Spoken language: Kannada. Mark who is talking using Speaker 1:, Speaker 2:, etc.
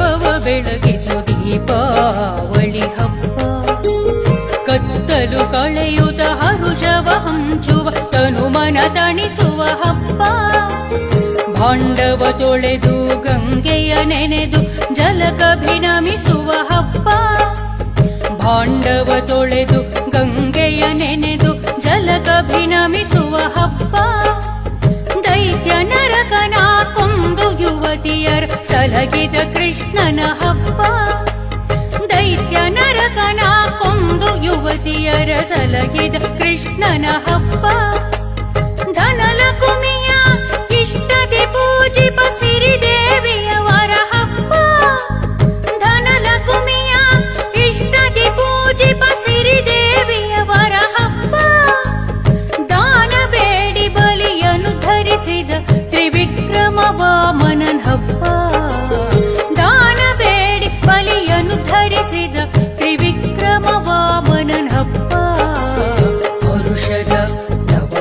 Speaker 1: ಬೆಳಗಿಸು ದೀಪಾವಳಿ ಹಬ್ಬ. ಕತ್ತಲು ಕಳೆಯುದ ಹರುಷವ ಹಂಚುವ ತನುಮನ ತಣಿಸುವ ಹಬ್ಬ. ಭಾಂಡವ ತೊಳೆದು ಗಂಗೆಯ ನೆನೆದು ಜಲಕಭಿನಮಿಸುವ ಹಬ್ಬ. ಭಾಂಡವ ತೊಳೆದು ಗಂಗೆಯ ನೆನೆದು ಕೊಂದು ಸಲಗಿದ ಕೃಷ್ಣನ ಹಬ್ಬ. ದೈತ್ಯ ನರಕನ ಕೊಂದು ಯುವತಿಯರ ಸಲಗಿದ ಕೃಷ್ಣನ ಹಬ್ಬ. ಧನಲಕುಮಿಯ ಇಷ್ಟದಿ ಪೂಜಿಪ ಸಿರಿದೇವಿಯವರ ಹಬ್ಬ. ಧನಲಕುಮಿಯ ಇಷ್ಟದಿ ಪೂಜಿಪ ಸಿರಿದೇವಿಯವರ ಹಬ್ಬ. ದಾನ ಬೇಡಿ ಬಲಿಯನು ಧರಿಸಿದ ತ್ರಿವಿಕ್ರಮ ವಾಮನನ್ ಹಬ್ಬ. ದಾನ ಬೇಡಿ ಬಲಿಯನ್ನು ಧರಿಸಿದ ತ್ರಿವಿಕ್ರಮ ವಾಮನನ್ ಹಬ್ಬ. ವರುಷದ ನವ